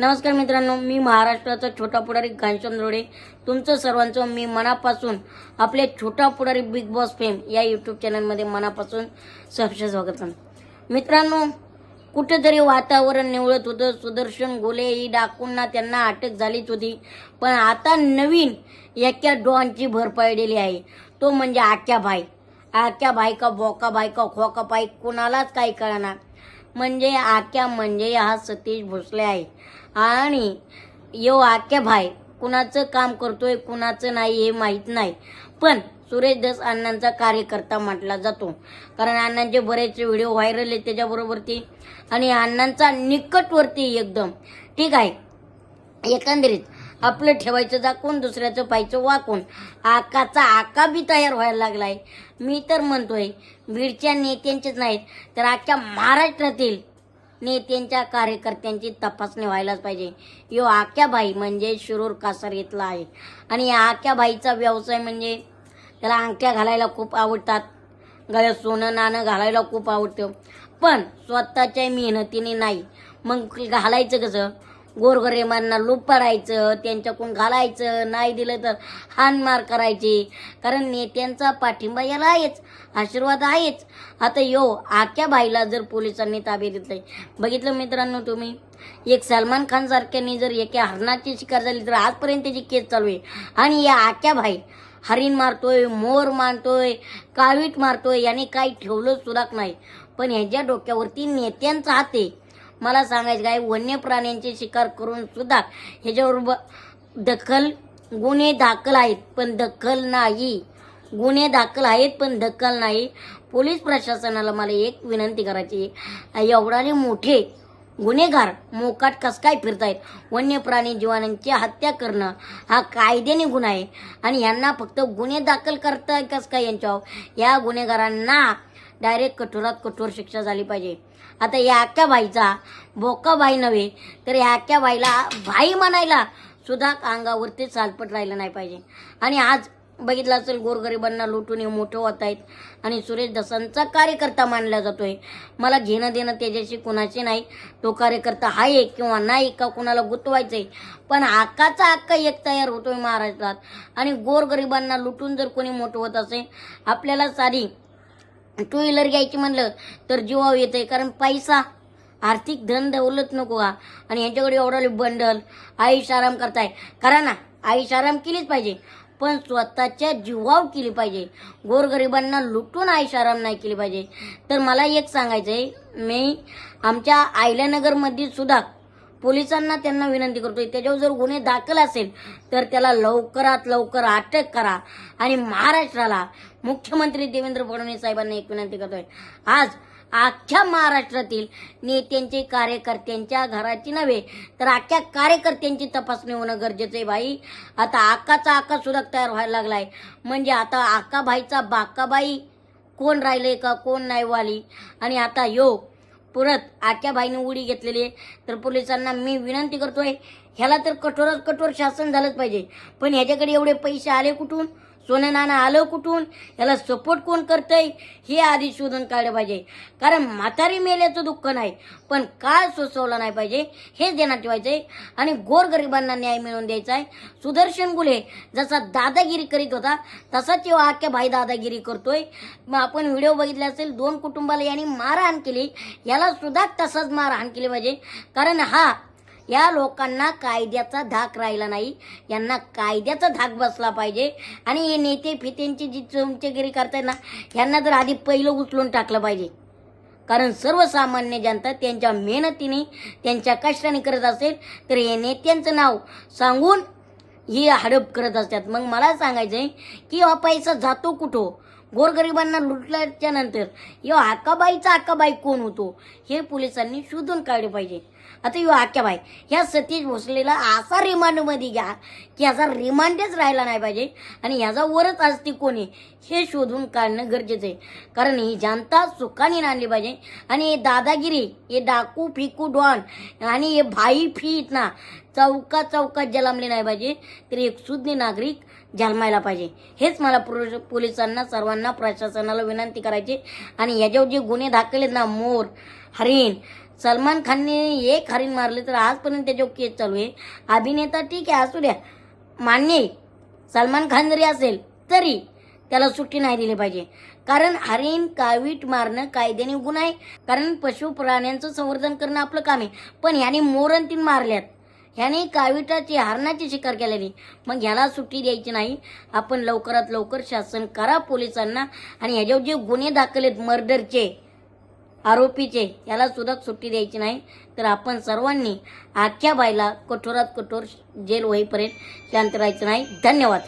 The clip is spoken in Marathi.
नमस्कार मित्रांनो मी महाराष्ट्राचा छोटा पुढारी घनश्याम रोडे. तुमचं सर्वांचं मी मनापासून आपल्या Chhota Pudhari Bigg Boss fame या यूट्यूब चॅनलमध्ये मनापासून सहर्ष स्वागत. मित्रांनो कुठेतरी वातावरण निवळत होतं. सुदर्शन गोले ही डाकूंना त्यांना अटक झालीच होती. पण आता नवीन एका डॉनची भर पडलेली आहे. तो म्हणजे आख्या भाई. आख्या भाई का बोका भाई का खोका भाई कोणालाच काही कळणार म्हणजे आख्या म्हणजे हा सतीश भोसले आहे. आणि यो आख्या भाय कुणाचं काम करतोय कुणाचं नाही हे माहीत नाही. पण सुरेश दस अण्णांचा कार्यकर्ता म्हटला जातो. कारण अण्णांचे बरेच व्हिडिओ व्हायरल आहेत त्याच्याबरोबरती. आणि अण्णांचा निकटवरती एकदम. ठीक आहे. एकंदरीत आपलं ठेवायचं दाखवून दुसऱ्याचं पाहायचं वाकून. आकाचा आका बी तयार व्हायला लागलाय. मी तर म्हणतोय बीडच्या नेत्यांचेच नाहीत तर आजच्या महाराष्ट्रातील नेत्यांच्या कार्यकर्त्यांची तपासणी व्हायलाच पाहिजे. यो आक्याबाई म्हणजे शिरूर कासर इथला आहे. आणि या आक्याबाईचा व्यवसाय म्हणजे त्याला अंगठ्या घालायला खूप आवडतात. गळ्यात सोनं नाणं घालायला खूप आवडतं. पण स्वतःच्या मेहनतीने नाही. मग घालायचं कसं? गोरगरिबांना लूप त्यांच्याकडून घालायचं नाही दिलं तर हानमार करायची. कारण नेत्यांचा पाठिंबा याला आहेच आशीर्वाद आहेच. आता यो आख्या बाईला जर पोलिसांनी ताब्यात घेतलं बघितलं मित्रांनो तुम्ही? एक सलमान खान सारख्यानी जर एका हरणाची शिकार झाली तर आजपर्यंत त्याची केस चालू आहे. आणि या आख्या भाई हरिण मारतोय मोर मारतोय काळवीट मारतोय याने काही ठेवलं सुद्धा नाही. पण ह्याच्या डोक्यावरती नेत्यांचा हात आहे. मला सांगायचं काय वन्य प्राण्यांची शिकार करून सुद्धा ह्याच्यावर ब- दखल गुन्हे दाखल आहेत पण दखल नाही. गुन्हे दाखल आहेत पण दखल नाही. पोलीस प्रशासनाला मला एक विनंती करायची एवढाने मोठे गुन्हेगार मोकाट कस काय फिरतायत? वन्य प्राणी जीवांची हत्या करणं हा कायद्याने गुन्हा आहे. आणि यांना फक्त गुन्हे दाखल करताय कस काय यांच्यावर? या गुन्हेगारांना डायरेक्ट कठोरात कठोर शिक्षा झाली पाहिजे. आता या आक्या बाईचा बोका भाई नव्हे तर या अख्या बाईला भाई म्हणायला सुद्धा अंगावरती चालपट राहिलं नाही पाहिजे. आणि आज बघितलं असेल गोरगरिबांना लुटून हे मोठं होत आहेत. आणि सुरेश दसांचा कार्यकर्ता मानला जातोय. मला घेणं देणं त्याच्याशी कुणाचे नाही. तो कार्यकर्ता आहे किंवा नाही का कुणाला गुतवायचंय. पण आकाचा हक्क एक तयार होतोय महाराष्ट्रात. आणि गोरगरिबांना लुटून जर कोणी मोठं होत असेल आपल्याला साधी टू व्हीलर घ्यायची म्हणलं तर जीवाव येतंय. कारण पैसा आर्थिक धन दौलत नको हा. आणि यांच्याकडे एवढा बंडल आयुष आराम करताय. करा ना आयुष आराम केलीच पाहिजे. पण स्वतःच्या जीवाव केली पाहिजे. गोरगरिबांना लुटून आयुष नाही केली पाहिजे. तर मला एक सांगायचं आहे मी आमच्या आयल्यानगरमध्ये सुद्धा पोलिसांना त्यांना विनंती करतोय. त्याच्यावर जर गुन्हे दाखल असेल तर त्याला लवकरात लवकर अटक करा. आणि महाराष्ट्राला मुख्यमंत्री देवेंद्र फडणवीस साहेबांना एक विनंती करतोय. आज अख्ख्या महाराष्ट्रातील नेत्यांचे कार्यकर्त्यांच्या घराची नव्हे तर अख्ख्या कार्यकर्त्यांची तपासणी होणं गरजेचं आहे बाई. आता आकाचा आका सुद्धा तयार व्हायला लागलाय. म्हणजे आता आकाबाईचा बाकाबाई कोण राहिले का कोण नाही वाली आणि आता योग परत आक्याबाईने उडी घेतलेली आहे. तर पोलिसांना मी विनंती करतोय ह्याला तर कठोरात कठोर शासन झालंच पाहिजे. पण ह्याच्याकडे एवढे पैसे आले कुठून? सोने नाना आलं कुठून? याला सपोर्ट कोण करतंय? हे आधी शोधून काढलं पाहिजे. कारण म्हातारी मेल्याचं दुःख नाही पण काळ सोसवला नाही पाहिजे. हेच देण्यात ठेवायचंय. आणि गोरगरिबांना न्याय मिळवून द्यायचा आहे सुदर्शन गुले जसा दादागिरी करीत होता तसाच यो आख्या भाई दादागिरी करतोय. मग आपण व्हिडिओ बघितला असेल दोन कुटुंबाला यांनी मारहाण केली. याला सुद्धा तसाच मारहाण केली पाहिजे. कारण हा या लोकांना कायद्याचा धाक राहिला नाही. यांना कायद्याचा धाक बसला पाहिजे. आणि हे नेते फितेंची जी चमचेगिरी करतायत ना यांना तर आधी पहिलं उचलून टाकलं पाहिजे. कारण सर्वसामान्य जनता त्यांच्या मेहनतीने त्यांच्या कष्टाने करत असेल तर हे नेत्यांचं नाव सांगून ही हडप करत असतात. मग मला सांगायचंय की हा पैसा जातो कुठं? गोरगरिबांना लुटल्याच्या नंतर यो आकाबाईचा आकाबाई कोण होतो? हे पोलिसांनी शोधून काढले पाहिजे. आता यो भाई ह्या सतीश भोसलेला असा रिमांडमध्ये घ्या की ह्याचा रिमांडच राहिला नाही पाहिजे आणि ह्याचा वरच असते कोणी हे शोधून काढणं गरजेचं आहे. कारण ही जनता सुखाने आणली पाहिजे आणि हे दादागिरी हे डाकू फिकू डॉन आणि हे भाई फीत ना चौका चौकात जलमले नाही पाहिजे तर एक सुज्ञ नागरिक जन्मायला पाहिजे. हेच मला पोलिसांना सर्वांना प्रशासनाला विनंती करायची आणि याच्यावर जे गुन्हे दाखल आहेत ना मोर हरिण सलमान खानने एक हरिण मारले तर आजपर्यंत त्याच्यावर केस चालू आहे. अभिनेता ठीक आहे असू द्या. मान्य आहे. सलमान खान जरी असेल तरी त्याला सुट्टी नाही दिली पाहिजे. कारण हरिण कावीट मारणं कायद्याने गुन्हा आहे. कारण पशु प्राण्यांचं संवर्धन करणं आपलं काम आहे. पण ह्याने मोरण तीन मारल्यात. ह्याने काविटाची हरणाची शिकार केलेली मग ह्याला सुट्टी द्यायची नाही. आपण लवकरात लवकर शासन करा पोलिसांना. आणि ह्याच्यावर जे गुन्हे दाखल आहेत मर्डरचे आरोपीचे याला सुद्धा सुट्टी द्यायची नाही. तर आपण सर्वांनी आख्या बाईला कठोरात कठोर जेल होईपर्यंत शांत राहायचं नाही. धन्यवाद.